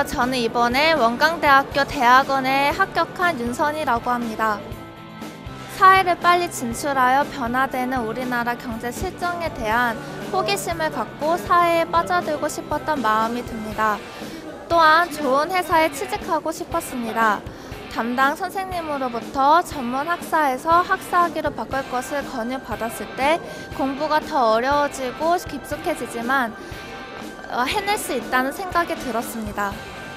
안녕하세요. 저는 이번에 원광대학교 대학원에 합격한 윤선이라고 합니다. 사회를 빨리 진출하여 변화되는 우리나라 경제 실정에 대한 호기심을 갖고 사회에 빠져들고 싶었던 마음이 듭니다. 또한 좋은 회사에 취직하고 싶었습니다. 담당 선생님으로부터 전문 학사에서 학사학위로 바꿀 것을 권유받았을 때 공부가 더 어려워지고 깊숙해지지만 어, 해낼 수 있다는 생각이 들었습니다.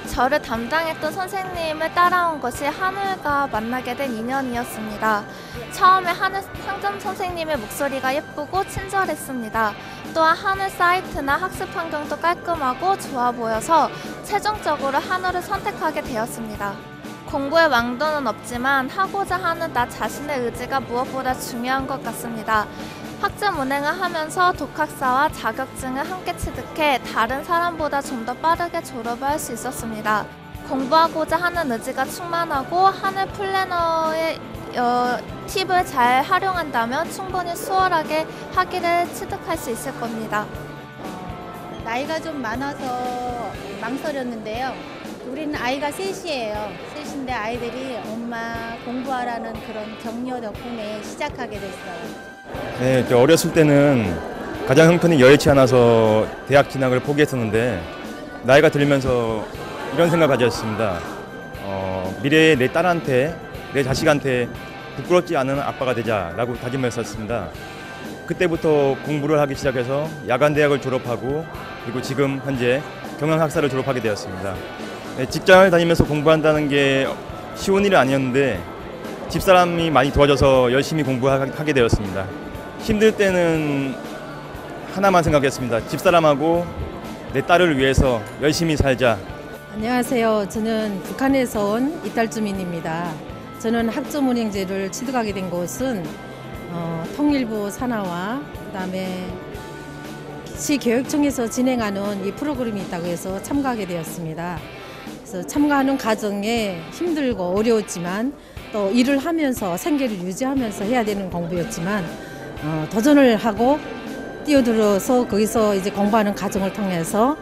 저를 담당했던 선생님을 따라온 것이 하늘과 만나게 된 인연이었습니다. 처음에 하늘 상점 선생님의 목소리가 예쁘고 친절했습니다. 또한 하늘 사이트나 학습 환경도 깔끔하고 좋아 보여서 최종적으로 하늘을 선택하게 되었습니다. 공부에 왕도는 없지만 하고자 하는 나 자신의 의지가 무엇보다 중요한 것 같습니다. 학점 운행을 하면서 독학사와 자격증을 함께 취득해 다른 사람보다 좀 더 빠르게 졸업을 할 수 있었습니다. 공부하고자 하는 의지가 충만하고 하늘 플래너의 어, 팁을 잘 활용한다면 충분히 수월하게 학위를 취득할 수 있을 겁니다. 나이가 좀 많아서 망설였는데요. 우리는 아이가 셋이에요. 셋인데 아이들이 엄마 공부하라는 그런 격려 덕분에 시작하게 됐어요. 네, 저 어렸을 때는 가장 형편이 여의치 않아서 대학 진학을 포기했었는데 나이가 들면서 이런 생각 가졌습니다. 어, 미래의 내 딸한테 내 자식한테 부끄럽지 않은 아빠가 되자라고 다짐했었습니다. 그때부터 공부를 하기 시작해서 야간 대학을 졸업하고 그리고 지금 현재 경영학사를 졸업하게 되었습니다. 네, 직장을 다니면서 공부한다는 게 쉬운 일은 아니었는데 집사람이 많이 도와줘서 열심히 공부하게 되었습니다. 힘들 때는 하나만 생각했습니다. 집사람하고 내 딸을 위해서 열심히 살자. 안녕하세요. 저는 북한에서 온 이탈 주민입니다. 저는 학점 운영제를 취득하게 된 곳은 어, 통일부 산하와 그다음에 시교육청에서 진행하는 이 프로그램이 있다고 해서 참가하게 되었습니다. 그래서 참가하는 과정에 힘들고 어려웠지만 또 일을 하면서 생계를 유지하면서 해야 되는 공부였지만 어, 도전을 하고 뛰어들어서 거기서 이제 공부하는 과정을 통해서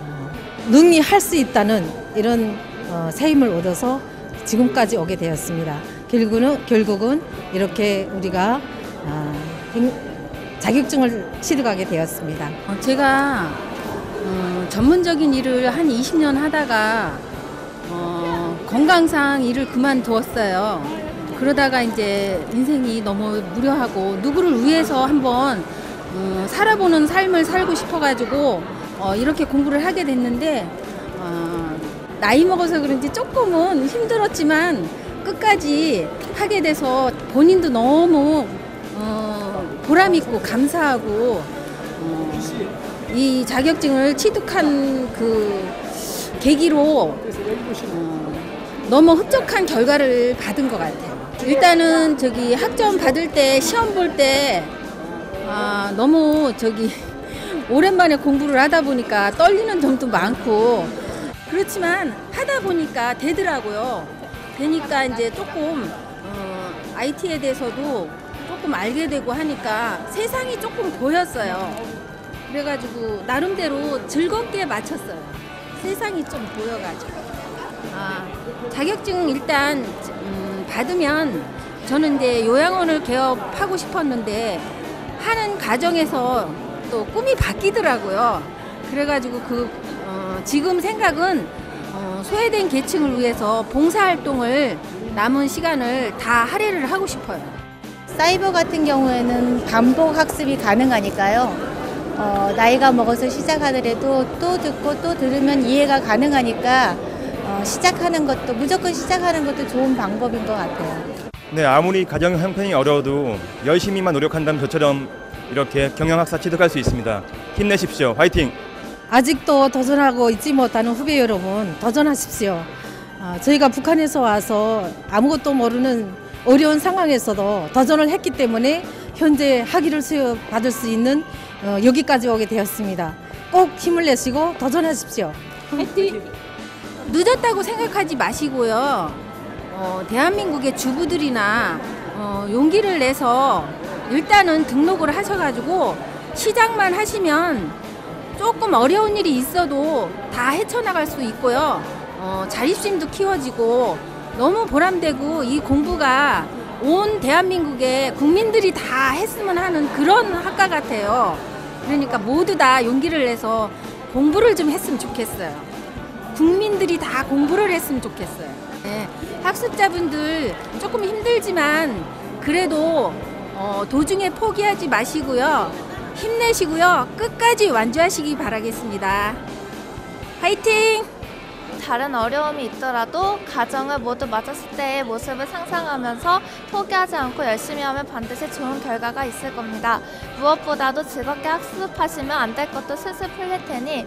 어, 능히 할 수 있다는 이런 어, 새 힘을 얻어서 지금까지 오게 되었습니다. 결국은 결국은 이렇게 우리가 어, 자격증을 취득하게 되었습니다. 어, 제가 어, 전문적인 일을 한 20년 하다가 어, 건강상 일을 그만두었어요. 그러다가 이제 인생이 너무 무료하고 누구를 위해서 한번 어, 살아보는 삶을 살고 싶어가지고 어, 이렇게 공부를 하게 됐는데 어, 나이 먹어서 그런지 조금은 힘들었지만 끝까지 하게 돼서 본인도 너무 어, 보람 있고 감사하고 어, 이 자격증을 취득한 그 계기로 어, 너무 흡족한 결과를 받은 것 같아요. 일단은 저기 학점 받을 때 시험 볼 때 아, 너무 저기 오랜만에 공부를 하다 보니까 떨리는 점도 많고 그렇지만 하다 보니까 되더라고요. 되니까 이제 조금 어, IT에 대해서도 조금 알게 되고 하니까 세상이 조금 보였어요. 그래가지고 나름대로 즐겁게 마쳤어요. 세상이 좀 보여가지고. 아, 자격증 일단 음, 받으면 저는 이제 요양원을 개업하고 싶었는데 하는 과정에서 또 꿈이 바뀌더라고요. 그래가지고 그 어, 지금 생각은 어, 소외된 계층을 위해서 봉사활동을 남은 시간을 다 할애를 하고 싶어요. 사이버 같은 경우에는 반복 학습이 가능하니까요. 어, 나이가 먹어서 시작하더라도 또 듣고 또 들으면 이해가 가능하니까 어, 시작하는 것도 무조건 시작하는 것도 좋은 방법인 것 같아요. 네, 아무리 가정 형편이 어려워도 열심히만 노력한다면 저처럼 이렇게 경영학사 취득할 수 있습니다. 힘내십시오. 화이팅! 아직도 도전하고 있지 못하는 후배 여러분 도전하십시오. 아, 저희가 북한에서 와서 아무것도 모르는 어려운 상황에서도 도전을 했기 때문에 현재 학위를 수여받을 수 있는 어, 여기까지 오게 되었습니다. 꼭 힘을 내시고 도전하십시오. 늦었다고 생각하지 마시고요. 어, 대한민국의 주부들이나 어, 용기를 내서 일단은 등록을 하셔가지고 시작만 하시면 조금 어려운 일이 있어도 다 헤쳐나갈 수 있고요. 어, 자립심도 키워지고 너무 보람되고 이 공부가 온 대한민국의 국민들이 다 했으면 하는 그런 학과 같아요. 그러니까 모두 다 용기를 내서 공부를 좀 했으면 좋겠어요. 국민들이 다 공부를 했으면 좋겠어요. 네, 학습자분들 조금 힘들지만 그래도 어, 도중에 포기하지 마시고요. 힘내시고요. 끝까지 완주하시기 바라겠습니다. 화이팅! 다른 어려움이 있더라도 가정을 모두 맞았을 때의 모습을 상상하면서 포기하지 않고 열심히 하면 반드시 좋은 결과가 있을 겁니다. 무엇보다도 즐겁게 학습하시면 안 될 것도 슬슬 풀릴 테니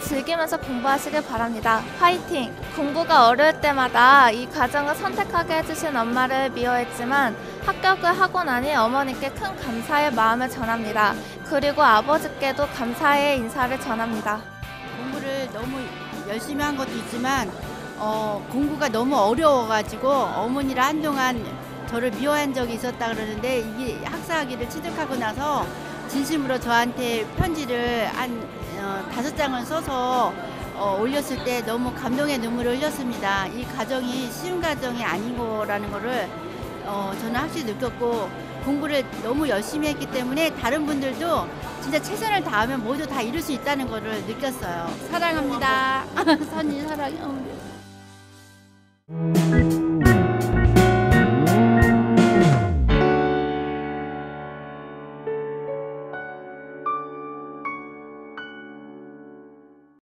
즐기면서 공부하시길 바랍니다. 화이팅! 공부가 어려울 때마다 이 과정을 선택하게 해주신 엄마를 미워했지만 합격을 하고 나니 어머니께 큰 감사의 마음을 전합니다. 그리고 아버지께도 감사의 인사를 전합니다. 공부를 너무 열심히 한 것도 있지만 어, 공부가 너무 어려워가지고 어머니를 한동안 저를 미워한 적이 있었다 그러는데 이게 학사학위를 취득하고 나서 진심으로 저한테 편지를 한 어, 어, 다섯 장을 써서 어, 올렸을 때 너무 감동의 눈물을 흘렸습니다. 이 가정이 쉬운 가정이 아닌 거라는 거를 어, 저는 확실히 느꼈고 공부를 너무 열심히 했기 때문에 다른 분들도 진짜 최선을 다하면 모두 다 이룰 수 있다는 거를 느꼈어요. 사랑합니다. 선이 사랑해.